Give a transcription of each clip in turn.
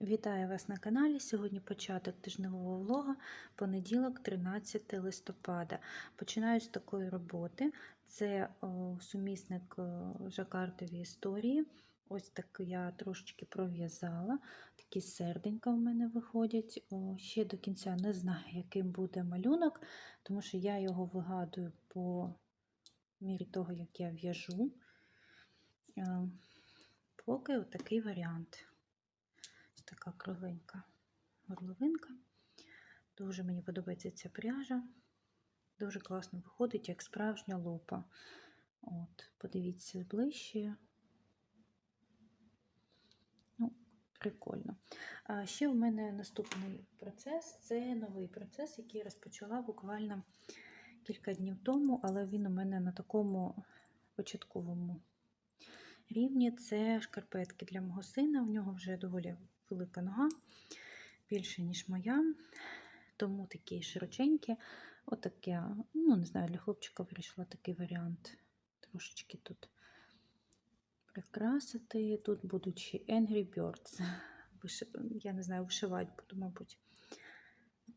Вітаю вас на каналі. Сьогодні початок тижневого влога, понеділок, 13 листопада. Починаю з такої роботи. Це сумісник жакартові історії. Ось так я трошечки пров'язала. Такі серденька в мене виходять. Ще до кінця не знаю, яким буде малюнок, тому що я його вигадую по мірі того, як я в'яжу. Е, Поки отакий варіант. Така кругленька горловинка. Дуже мені подобається ця пряжа. Дуже класно виходить, як справжня лупа. От, Подивіться ближче. Ну, прикольно. А ще в мене наступний процес це новий процес, який я розпочала буквально кілька днів тому, але він у мене на такому початковому рівні. Це шкарпетки для мого сина. В нього вже доволі велика нога, більше, ніж моя. Тому такі широченькі. Отаке, ну, не знаю, для хлопчика вирішила такий варіант. Трошечки тут прикрасити. Тут будуть ще Angry Birds. Я не знаю, вишивати буду, мабуть.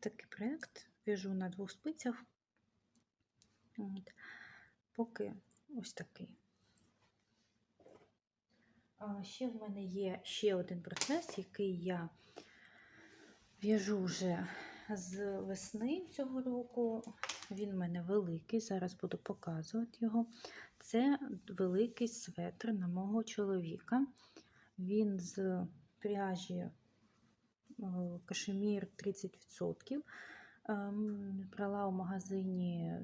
Такий проєкт. В'яжу на двох спицях. От. Поки ось такий. Ще в мене є ще один процес, який я в'яжу вже з весни цього року. Він в мене великий, зараз буду показувати його. Це великий светр на мого чоловіка. Він з пряжі кашемір 30%. Брала у магазині.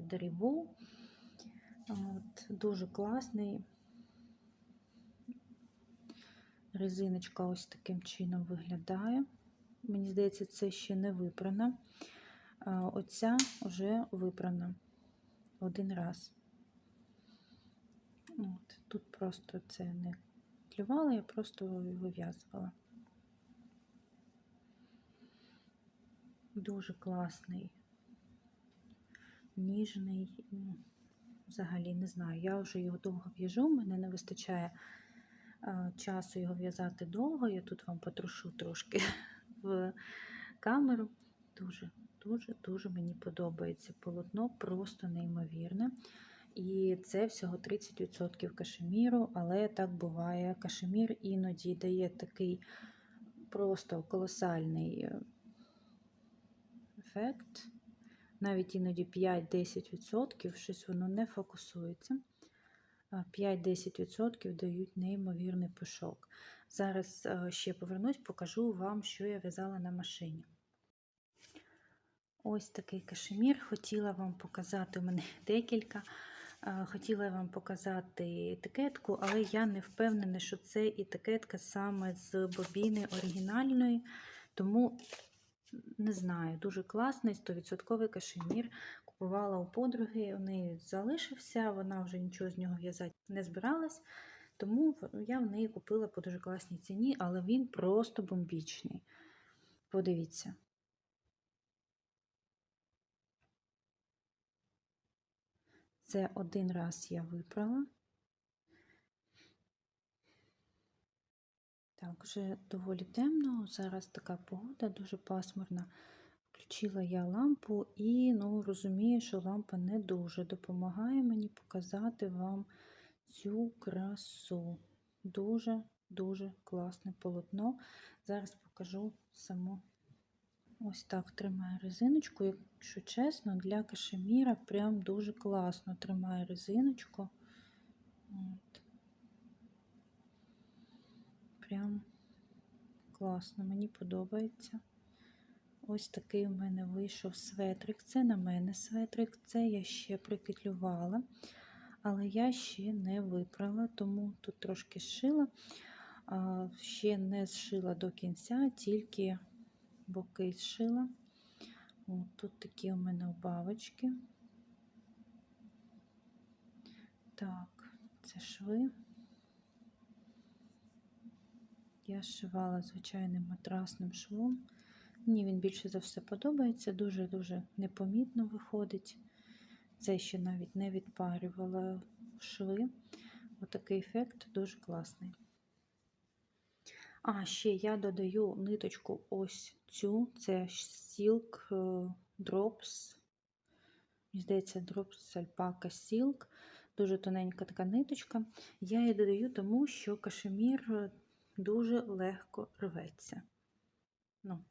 От, Дуже класний. Резиночка ось таким чином виглядає. Мені здається, це ще не випрана. Оця вже випрана один раз. От, Тут просто це не клювала, я просто вив'язувала. Дуже класний, ніжний, ну, взагалі не знаю. Я вже його довго в'яжу, мене не вистачає часу його в'язати довго. Я тут вам потрушу трошки в камеру. Дуже, дуже, дуже мені подобається полотно, просто неймовірне. І це всього 30% кашеміру, але так буває. Кашемір іноді дає такий просто колосальний ефект. Навіть іноді 5-10%, щось воно не фокусується. 5-10% дають неймовірний пушок. Зараз ще повернусь, покажу вам, що я в'язала на машині. Ось такий кашемір. Хотіла вам показати, у мене декілька. Хотіла вам показати етикетку, але я не впевнена, що це етикетка саме з бобіни оригінальної, тому не знаю, дуже класний 100% кашемір. Купувала у подруги, у неї залишився, вона вже нічого з нього в'язати не збиралась, тому я в неї купила по дуже класній ціні, але він просто бомбічний. Подивіться. Це один раз я випрала. Так, вже доволі темно, зараз така погода, дуже пасмурна. Включила я лампу і ну, розумію, що лампа не дуже допомагає мені показати вам цю красу. Дуже-дуже класне полотно. Зараз покажу само ось так тримає резиночку. Якщо чесно, для кашеміра прям дуже класно тримає резиночку. От. Прям класно, мені подобається. Ось такий у мене вийшов светрик. Це на мене светрик, це я ще прикитлювала, але я ще не випрала, тому тут трошки зшила, ще не зшила до кінця, тільки боки зшила. От, Тут такі у мене убавочки. Так, це шви. Я зшивала звичайним матрасним швом. Мені він більше за все подобається, дуже-дуже непомітно виходить. Це ще навіть не відпарювала шви. Отакий ефект дуже класний. А, ще я додаю ниточку ось цю, це Silk е, Drops. Мені здається, Drops Alpaca Silk. Дуже тоненька така ниточка. Я її додаю, тому що кашемір дуже легко рветься. Ну,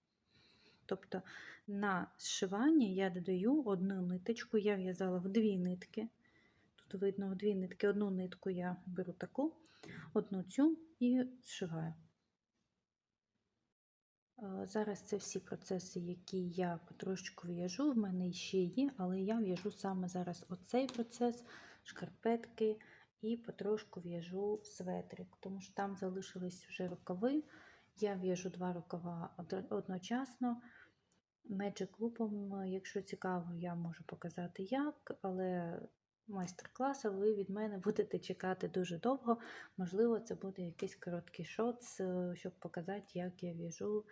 тобто на зшивання я додаю одну ниточку, я в'язала в дві нитки. Тут видно в дві нитки, одну нитку я беру таку, одну цю і зшиваю. Е, Зараз це всі процеси, які я потрошечку в'яжу. В мене ще є, але я в'яжу саме зараз оцей процес, шкарпетки і потрошку в'яжу светрик, тому що там залишились вже рукави. Я в'яжу два рукава одночасно. Magic Loop, якщо цікаво, я можу показати як, але майстер-класи ви від мене будете чекати дуже довго. Можливо, це буде якийсь короткий шоц, е, щоб показати, як я в'яжу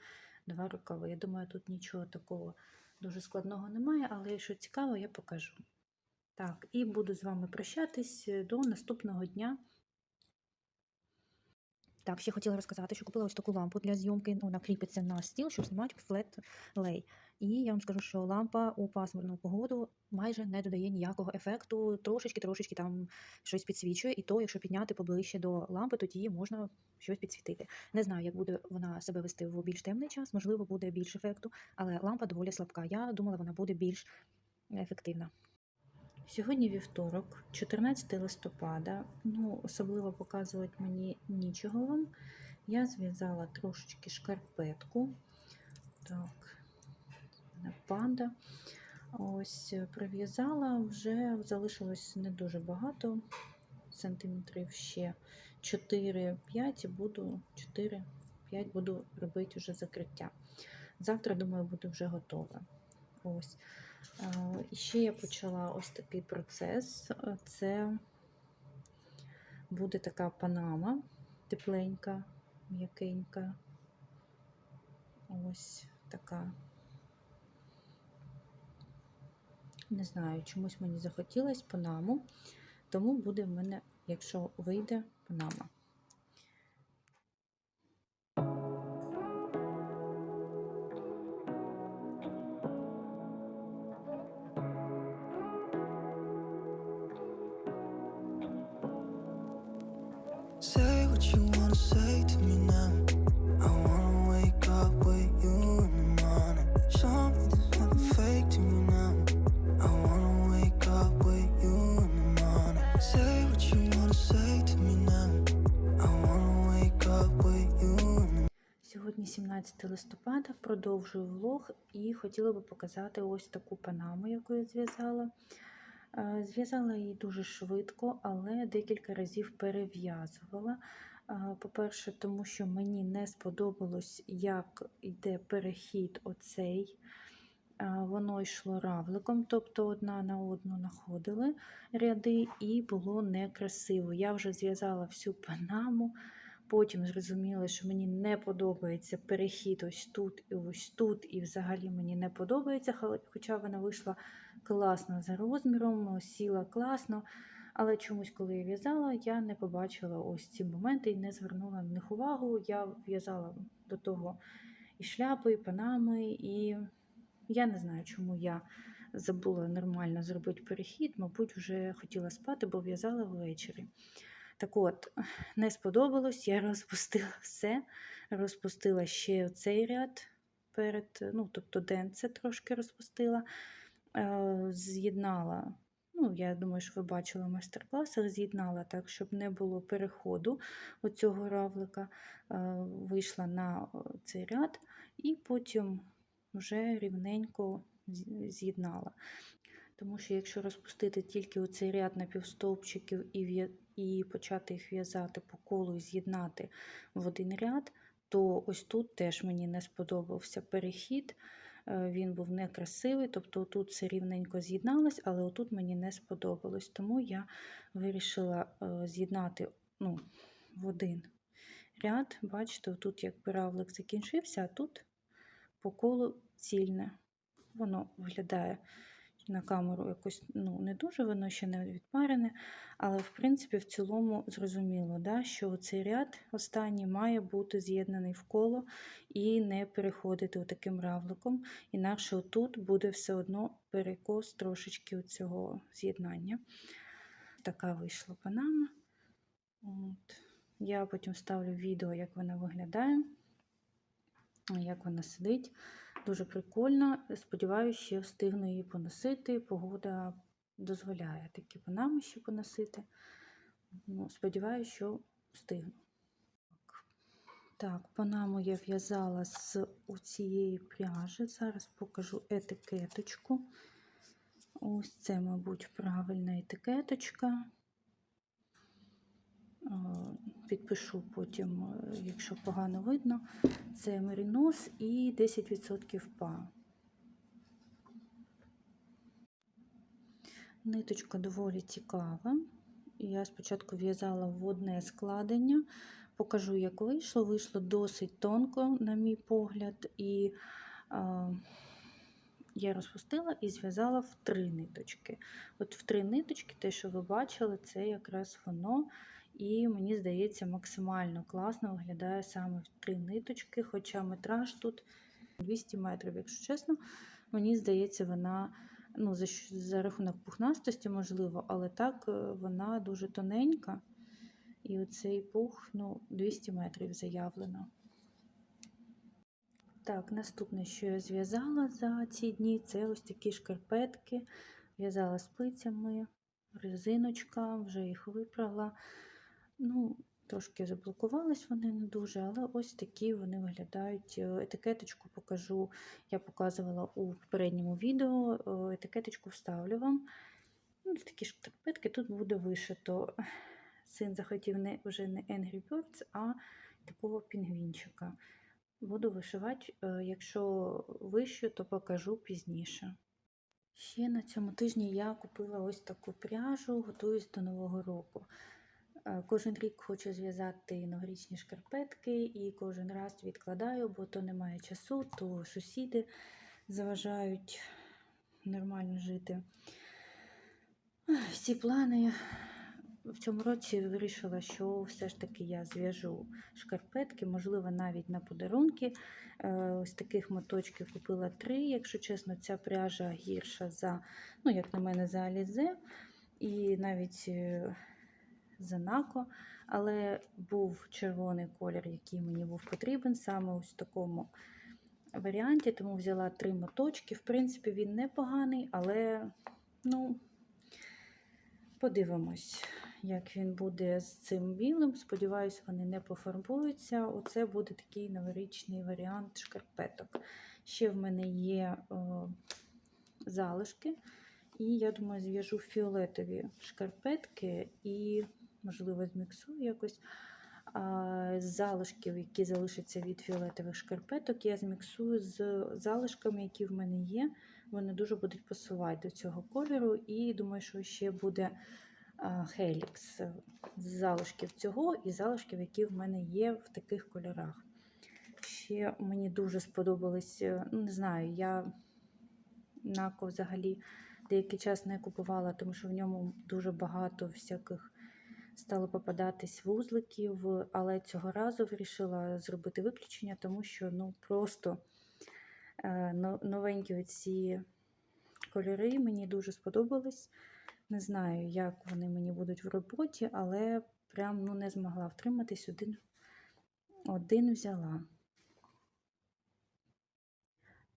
два рукави. Я думаю, тут нічого такого дуже складного немає, але якщо цікаво, я покажу. Так, і буду з вами прощатись е, до наступного дня. Так, ще хотіла розказати, що купила ось таку лампу для зйомки. Вона кріпиться на стіл, щоб знімати флет лей. І я вам скажу, що лампа у пасмурну погоду майже не додає ніякого ефекту. Трошечки-трошечки там щось підсвічує, і то, якщо підняти поближче до лампи, тоді можна щось підсвітити. Не знаю, як буде вона себе вести в більш темний час, можливо, буде більш ефекту, але лампа доволі слабка. Я думала, вона буде більш ефективна. Сьогодні вівторок, 14 листопада. Ну, особливо показувати мені нічого вам. Я зв'язала трошечки шкарпетку. Так, панда. Ось е, прив'язала, вже залишилось не дуже багато. Сантиметрів ще 4-5 і буду 4-5 буду робити вже закриття. Завтра, думаю, буду вже готова. Ось. Ще я почала ось такий процес. Це буде така панама тепленька, м'якенька. Ось така. Не знаю, чомусь мені захотілося панаму, тому буде в мене, якщо вийде, панама. In the morning. Say what you wanna say to me now. I wanna wake up with you in the Сьогодні 17 листопада, продовжую влог і хотіла би показати ось таку панаму, яку я зв'язала. Е, Зв'язала її дуже швидко, але декілька разів перев'язувала. Е, По-перше, тому що мені не сподобалось, як йде перехід оцей. Е, Воно йшло равликом, тобто одна на одну находили ряди, і було некрасиво. Я вже зв'язала всю панаму. Потім зрозуміла, що мені не подобається перехід ось тут і ось тут, і взагалі мені не подобається, хоча вона вийшла класно за розміром, сіла класно. Але чомусь, коли я в'язала, я не побачила ось ці моменти і не звернула на них увагу. Я в'язала до того і шляпи, і панами, і я не знаю, чому я забула нормально зробити перехід. Мабуть, вже хотіла спати, бо в'язала ввечері. Так от, не сподобалось, я розпустила все, розпустила ще цей ряд перед, ну, тобто денце трошки розпустила, з'єднала. Ну, я думаю, що ви бачили майстер-клас, з'єднала так, щоб не було переходу оцього равлика, е, вийшла на е, цей ряд і потім вже рівненько з'єднала. Тому що якщо розпустити тільки оцей ряд напівстовпчиків і, і почати їх в'язати по колу і з'єднати в один ряд, то ось тут теж мені не сподобався перехід. Е, Він був некрасивий, тобто тут все рівненько з'єдналось, але отут мені не сподобалось. Тому я вирішила е, з'єднати ну, в один ряд. Бачите, тут як равлик закінчився, а тут по колу цільне. Воно виглядає на камеру якось ну, не дуже, воно ще не відпарене, але в принципі в цілому зрозуміло, да, що цей ряд останній має бути з'єднаний в коло і не переходити таким равликом, інакше отут буде все одно перекос трошечки цього з'єднання. Така вийшла панама. От. Я потім ставлю відео, як вона виглядає, як вона сидить. Дуже прикольно. Сподіваюся, ще встигну її поносити. Погода дозволяє такі панами ще поносити. Ну, Сподіваюся, що встигну. Так панаму я в'язала з цієї пряжі. Зараз покажу етикеточку. Ось це, мабуть, правильна етикеточка. Е, Підпишу потім, е, якщо погано видно. Це мерінос і 10% па. Ниточка доволі цікава. Я спочатку в'язала в одне складення. Покажу, як вийшло. Вийшло досить тонко, на мій погляд, і а, я розпустила і зв'язала в три ниточки. От в три ниточки, те, що ви бачили, це якраз воно. І мені здається, максимально класно виглядає саме в три ниточки, хоча метраж тут 200 метрів, якщо чесно. Мені здається, вона ну, за, за рахунок пухнастості, можливо, але так е, вона дуже тоненька. І оцей пух ну, 200 метрів заявлено. Так, наступне, що я зв'язала за ці дні, це ось такі шкарпетки. В'язала спицями, резиночка, вже їх випрала. Ну, трошки заблокувались вони не дуже, але ось такі вони виглядають. Е, Етикеточку покажу, я показувала у попередньому відео. Е, Етикеточку вставлю вам. Ну, такі шкарпетки тут буде вишито. Син захотів не, вже не Angry Birds, а такого пінгвінчика. Буду вишивати, е, якщо вищу, то покажу пізніше. Ще на цьому тижні я купила ось таку пряжу, готуюсь до Нового року. Е, Кожен рік хочу зв'язати новорічні шкарпетки і кожен раз відкладаю, бо то немає часу, то сусіди заважають нормально жити. Всі плани в цьому році вирішила, що все ж таки я зв'яжу шкарпетки, можливо, навіть на подарунки. Е, Ось таких моточків купила три. Якщо чесно, ця пряжа гірша за, ну, як на мене, за Алізе. І навіть е, за Нако. Але був червоний колір, який мені був потрібен, саме ось в такому варіанті, тому взяла три моточки. В принципі, він непоганий, але ну, подивимось, як він буде з цим білим. Сподіваюсь, вони не пофарбуються. Оце буде такий новорічний варіант шкарпеток. Ще в мене є е, залишки, і я думаю, зв'яжу фіолетові шкарпетки і, можливо, зміксую якось. Залишків, які залишаться від фіолетових шкарпеток, я зміксую з залишками, які в мене є. Вони дуже будуть пасувати до цього кольору. І думаю, що ще буде хелікс з залишків цього і залишків, які в мене є в таких кольорах. Ще мені дуже сподобались, е, ну, не знаю, я нако взагалі деякий час не купувала, тому що в ньому дуже багато всяких стало попадатись вузликів, але цього разу вирішила зробити виключення, тому що ну просто е, новенькі ці кольори мені дуже сподобались. Не знаю, як вони мені будуть в роботі, але прям ну, не змогла втриматись, один, один взяла.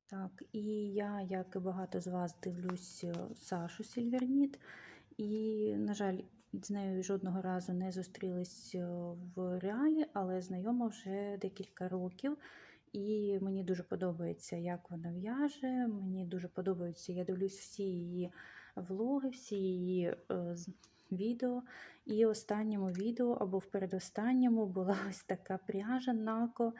Так, і я, як і багато з вас, дивлюсь е, Сашу Сільверніт. І, на жаль, з нею жодного разу не зустрілись е, в реалі, але знайома вже декілька років. І мені дуже подобається, як вона в'яже. Мені дуже подобається, я дивлюсь всі її влоги, всі її е, відео. І останньому відео або в передостанньому була ось така пряжа Нако.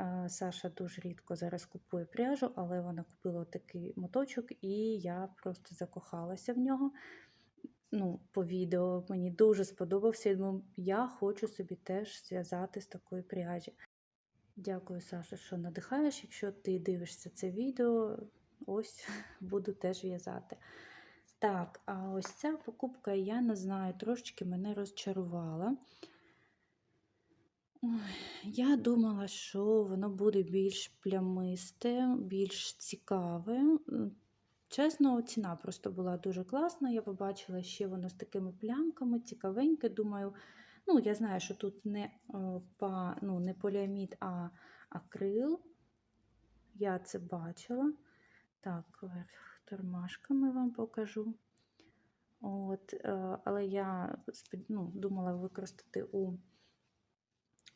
Е, Саша дуже рідко зараз купує пряжу, але вона купила такий моточок, і я просто закохалася в нього. Ну, по відео мені дуже сподобався. Я думаю, я хочу собі теж зв'язати з такої пряжі. Дякую, Саша, що надихаєш. Якщо ти дивишся це відео, ось буду теж в'язати. Так, а ось ця покупка, я не знаю, трошечки мене розчарувала. Я думала, що воно буде більш плямисте, більш цікаве. Чесно, ціна просто була дуже класна. Я побачила ще воно з такими плямками, цікавеньке. Думаю, ну, я знаю, що тут не, е, па, ну, не поліамід, а акрил. Я це бачила. Так, тормашками вам покажу. От, е, але я ну, думала використати у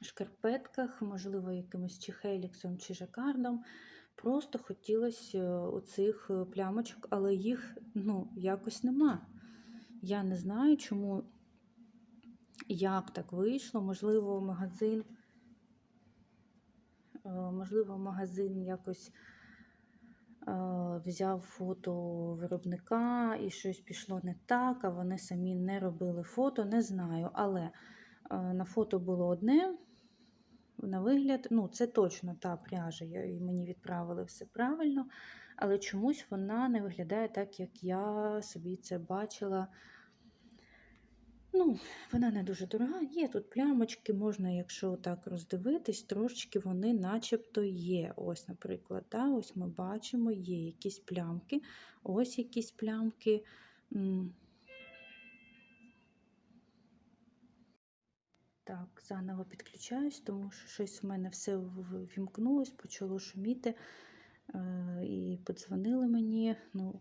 шкарпетках, можливо, якимось чи хеліксом, чи жакардом. Просто хотілося е, оцих е, плямочок, але їх ну, якось нема. Я не знаю, чому, як так вийшло. Можливо, магазин, е, можливо, магазин якось взяв фото виробника і щось пішло не так, а вони самі не робили фото, не знаю. Але на фото було одне, на вигляд, ну, це точно та пряжа, я- і мені відправили все правильно, але чомусь вона не виглядає так, як я собі це бачила. Ну, вона не дуже дорога. Є тут плямочки, можна, якщо так роздивитись, трошечки вони начебто є. Ось, наприклад, да, ось ми бачимо, є якісь плямки, ось якісь плямки. Так, заново підключаюсь, тому що щось у мене все в- ввімкнулось, почало шуміти е, і подзвонили мені. Ну,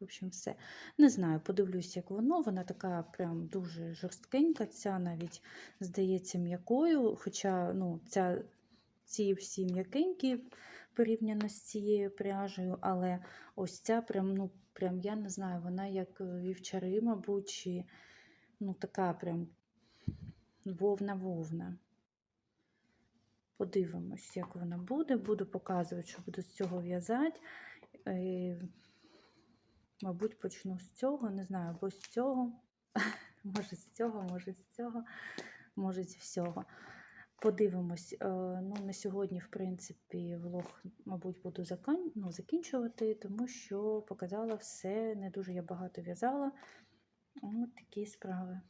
в общем, все. Не знаю, подивлюсь, як воно. Вона така прям дуже жорсткенька, ця навіть здається м'якою. Хоча ну, ця, ці всі м'якенькі порівняно з цією пряжею, але ось ця прям, ну, прям, я не знаю, вона як вівчари, мабуть, чи ну, така прям вовна-вовна. Подивимось, як вона буде. Буду показувати, що буду з цього в'язати. Е, Мабуть, почну з цього, не знаю, або з цього. Може, з цього, може, з цього, може, зі всього. Подивимось. Е, Ну, на сьогодні, в принципі, влог, мабуть, буду ну, закінчувати, тому що показала все. Не дуже я багато в'язала. От такі справи.